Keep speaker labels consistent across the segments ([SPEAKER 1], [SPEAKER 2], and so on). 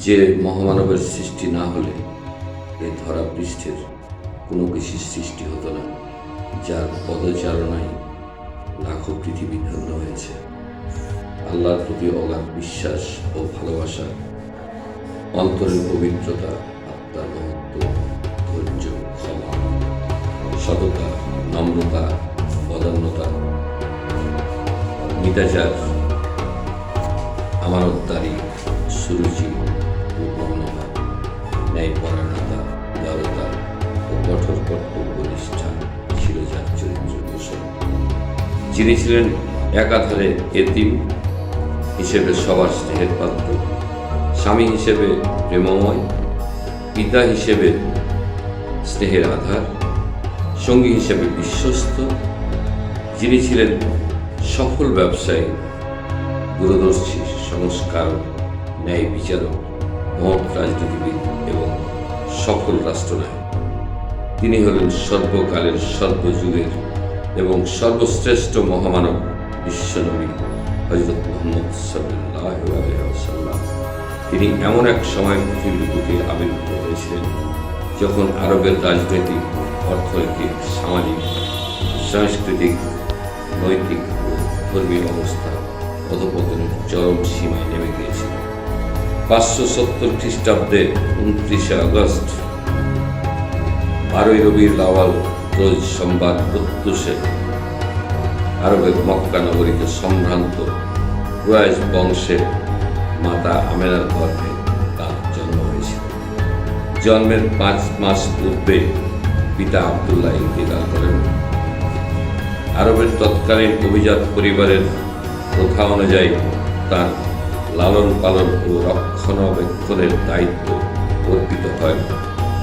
[SPEAKER 1] যে মহামানবের সৃষ্টি না হলে এই ধরা পৃষ্ঠের কোনো কিছুর সৃষ্টি হতো না, যার পদচারণায় লাখো পৃথিবী ধন্য হয়েছে। আল্লাহর প্রতি অগাধ বিশ্বাস ও ভালোবাসা অন্তরের পবিত্রতা, আত্মার মহত্ব, ধৈর্য, ক্ষমা, সততা, নম্রতা বদান্যতা মিতাচার, আমানতদারি, সুরুচি ন্যায়পরায়ণতা দরতা ও কঠোর কর্তব্য নিষ্ঠা ছিল যার চরিত্র যিনি ছিলেন একাধারে এতিম হিসেবে সবার স্নেহের পাত্র, স্বামী হিসেবে প্রেমময়, পিতা হিসেবে স্নেহের আধার, সঙ্গী হিসেবে বিশ্বস্ত, যিনি ছিলেন সফল ব্যবসায়ী, দূরদর্শী সংস্কার, ন্যায় বিচারক, মহৎ রাজনীতিবিদ এবং সফল রাষ্ট্রনায়ক তিনি হলেন সর্বকালের সর্বযুগের এবং সর্বশ্রেষ্ঠ মহামানব বিশ্বনবী হজরত মোহাম্মদ সাল্লাহ তিনি এমন এক সময় পৃথিবীর বুকে আবির্ভূত হয়েছিলেন যখন আরবের রাজনৈতিক, অর্থনৈতিক, সামাজিক, সাংস্কৃতিক, নৈতিক ও ধর্মীয় অবস্থা অধপতনের চরম সীমায় নেমে গিয়েছিল। পাঁচশো সত্তর খ্রিস্টাব্দে উনত্রিশে আগস্ট, বারোই রবির লাওয়াল রোজ সোমবার প্রত্যুষে। আরবের মক্কা নগরীতে সম্ভ্রান্ত কুরাইশ বংশে মাতা আমেনার গর্ভে তার জন্ম হয়েছিল। জন্মের পাঁচ মাস পূর্বে পিতা আবদুল্লাহ ইন্তিকাল করেন। আরবের তৎকালীন অভিজাত পরিবারের প্রথা অনুযায়ী তার লালন পালন ও রক্ষণাবেক্ষণের দায়িত্ব অর্পিত হয়।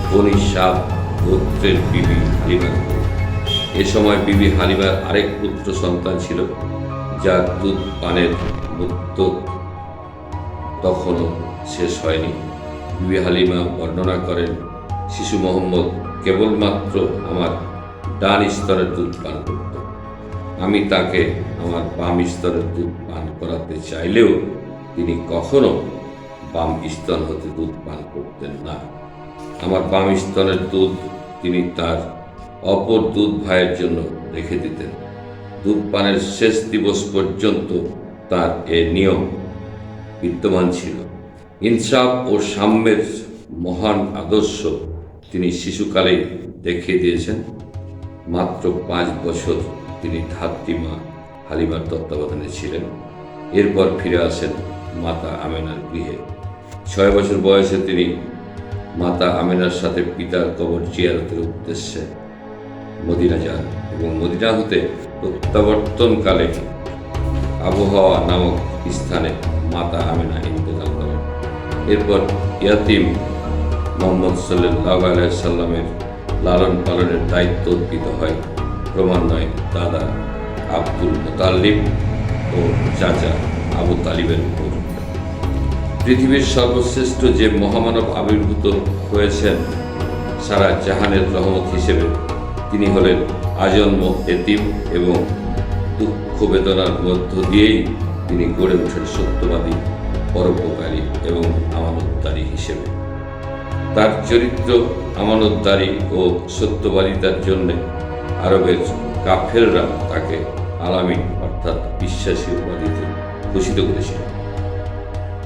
[SPEAKER 1] বনি সাহ গোত্রের বিবি হালিমার এ সময় বিবি হালিমার আরেক পুত্র সন্তান ছিল যার দুধ পানের মুক্ত তখনও শেষ হয়নি। বিবি হালিমা বর্ণনা করেন, শিশু মোহাম্মদ কেবলমাত্র আমার ডান স্তরের দুধ পান করত। আমি তাকে আমার বাম স্তরের দুধ পান করাতে চাইলেও তিনি কখনো বাম স্তন হতে দুধ পান করতেন না। আমার বাম স্তনের দুধ তিনি তার অপর দুধ ভাইয়ের জন্য রেখে দিতেন। দুধ পানের শেষ দিবস পর্যন্ত তার এ নিয়ম বিদ্যমান ছিল। ইনসাফ ও সাম্যের মহান আদর্শ তিনি শিশুকালেই দেখিয়ে দিয়েছেন। মাত্র পাঁচ বছর তিনি ধাত্রী মা হালিমার তত্ত্বাবধানে ছিলেন। এরপর ফিরে আসেন মাতা আমেনার গৃহে। ছয় বছর বয়সে তিনি মাতা আমেনার সাথে পিতার কবর জিয়ারতের উদ্দেশ্যে মদিনা যান এবং মদিনা হতে প্রত্যাবর্তনকালে আবহাওয়া নামক স্থানে মাতা আমেনা ইন্তেকাল করেন। এরপর ইয়াতিম মোহাম্মদ সাল্লাহ সাল্লামের লালন পালনের দায়িত্ব অর্পিত হয়। ক্রমান্বয়ে দাদা আব্দুল মোতাল্লিব ও চাচা আবু তালিবের উপর। পৃথিবীর সর্বশ্রেষ্ঠ যে মহামানব আবির্ভূত হয়েছেন, সারা জাহানের রহমত হিসেবে তিনি হলেন আজন্ম এতিম এবং দুঃখ বেদনার মধ্য দিয়েই তিনি গড়ে ওঠেন সত্যবাদী, পরোপকারী এবং আমানতদারী হিসেবে। তার চরিত্র আমানতদারী ও সত্যবাদিতার জন্যে আরবের কাফেররা তাকে আলামী অর্থাৎ বিশ্বাসী উপাধিতে ভূষিত করেছিল।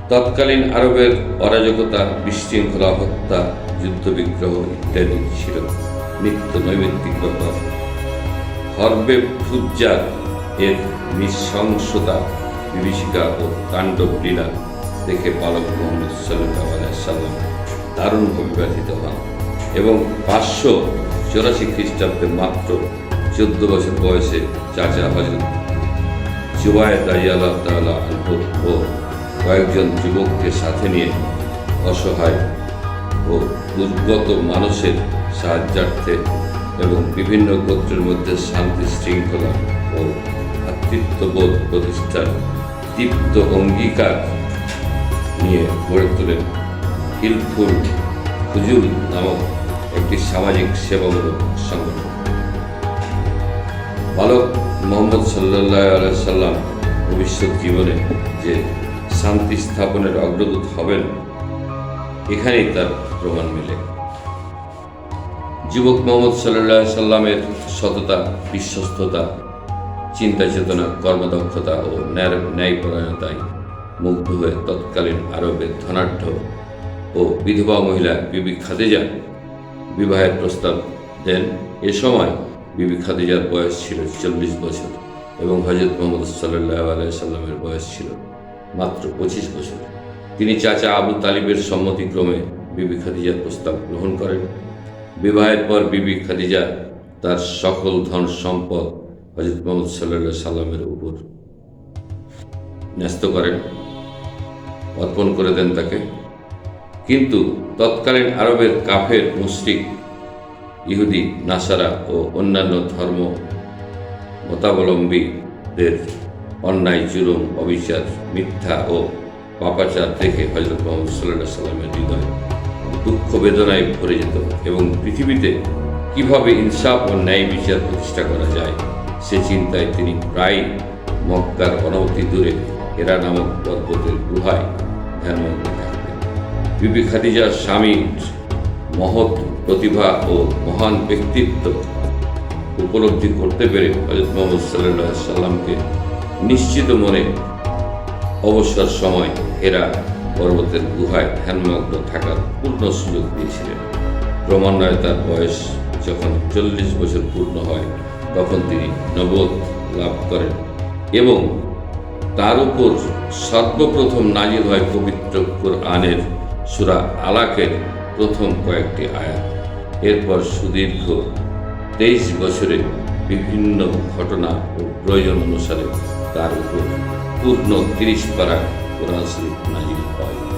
[SPEAKER 1] তৎকালীন আরবের অরাজকতা, বিশৃঙ্খলা, হত্যা, যুদ্ধবিগ্রহ ইত্যাদি ছিল নিত্য নৈমিত্তিক ব্যাপার। হরবে ফুজ্জার এর নৃশংসতা, বিভীষিকা ও তাণ্ডব লীলা দেখে পালক মোহাম্মদ সাল্লাহ সাল্লাম দারুণভাবে ব্যথিত হন এবং পাঁচশো চৌরাশি খ্রিস্টাব্দে মাত্র চোদ্দ বছর বয়সে চাচা হজরত জুবায় দাইয়াল্লাহ তাল্লাহ ও কয়েকজন যুবককে সাথে নিয়ে অসহায় ও দুর্গত মানুষের সাহায্যার্থে এবং বিভিন্ন গোত্রের মধ্যে শান্তি শৃঙ্খলা ও ভ্রাতৃত্ববোধ প্রতিষ্ঠার দীপ্ত অঙ্গীকার নিয়ে গড়ে তোলেন হিলফুল ফুজুল নামক একটি সামাজিক সেবামূলক সংগঠন। বালক মোহাম্মদ সাল্লাহ সাল্লাম ভবিষ্যৎ জীবনে যে শান্তি স্থাপনের অগ্রদূত হবেন, এখানেই তার প্রমাণ মেলে। যুবক মোহাম্মদ সাল্লাহ সাল্লামের সততা, বিশ্বস্ততা, চিন্তা চেতনা, কর্মদক্ষতা ও ন্যায় ন্যায়পরায়ণতায় মুগ্ধ হয়ে তৎকালীন আরবের ধনাঢ্য ও বিধবা মহিলা বিবি খাদিজা বিবাহের প্রস্তাব দেন। এ সময় বিবি খাদিজার বয়স ছিল চল্লিশ বছর এবং হজরত মোহাম্মদ সাল্লাহ আলাইসাল্লামের বয়স ছিল মাত্র পঁচিশ বছর। তিনি চাচা আবু তালিবের সম্মতিক্রমে বিবি খাদিজার প্রস্তাব গ্রহণ করেন। বিবাহের পর বিবি খাদিজা তার সকল ধন সম্পদ হজরত মোহাম্মদ সাল্লাহ সাল্লামের উপর ন্যস্ত করেন, অর্পণ করে দেন তাকে। কিন্তু তৎকালীন আরবের কাফের, মুশরিক, ইহুদি, নাসারা ও অন্যান্য ধর্ম মতাবলম্বীদের অন্যায়, জুলুম, অবিচার, মিথ্যা ও পাপাচার দেখে হজরত মোহাম্মদ সাল্লাহ সাল্লামের হৃদয় দুঃখ বেদনায় ভরে যেত এবং পৃথিবীতে কীভাবে ইনসাফ ও ন্যায় বিচার প্রতিষ্ঠা করা যায় সে চিন্তায় তিনি প্রায় মক্কার অনবতি দূরে এরা নামক পর্বতের গুহায় ধ্যানমগ্ন থাকতেন বিবি খাদিজার স্বামীর মহৎ প্রতিভা ও মহান ব্যক্তিত্ব উপলব্ধি করতে পেরে হজরত মোহাম্মদ সাল্লাহ সাল্লামকে নিশ্চিত মনে অবসর সময় এরা পর্বতের গুহায় ধ্যানমগ্ন থাকার পূর্ণ সুযোগ দিয়েছিলেন ক্রমান্বয়ে তার বয়স যখন চল্লিশ বছর পূর্ণ হয়, তখন তিনি নবদ লাভ করেন এবং তার উপর সর্বপ্রথম নাজিল হয় পবিত্র কোরআনের সুরা আলাকের প্রথম কয়েকটি আয়াত। এরপর সুদীর্ঘ তেইশ বছরে বিভিন্ন ঘটনা ও প্রয়োজন অনুসারে তার উপর পূর্ণ তিরিশ পারা কোরআন শরীফ নাজিল হয়।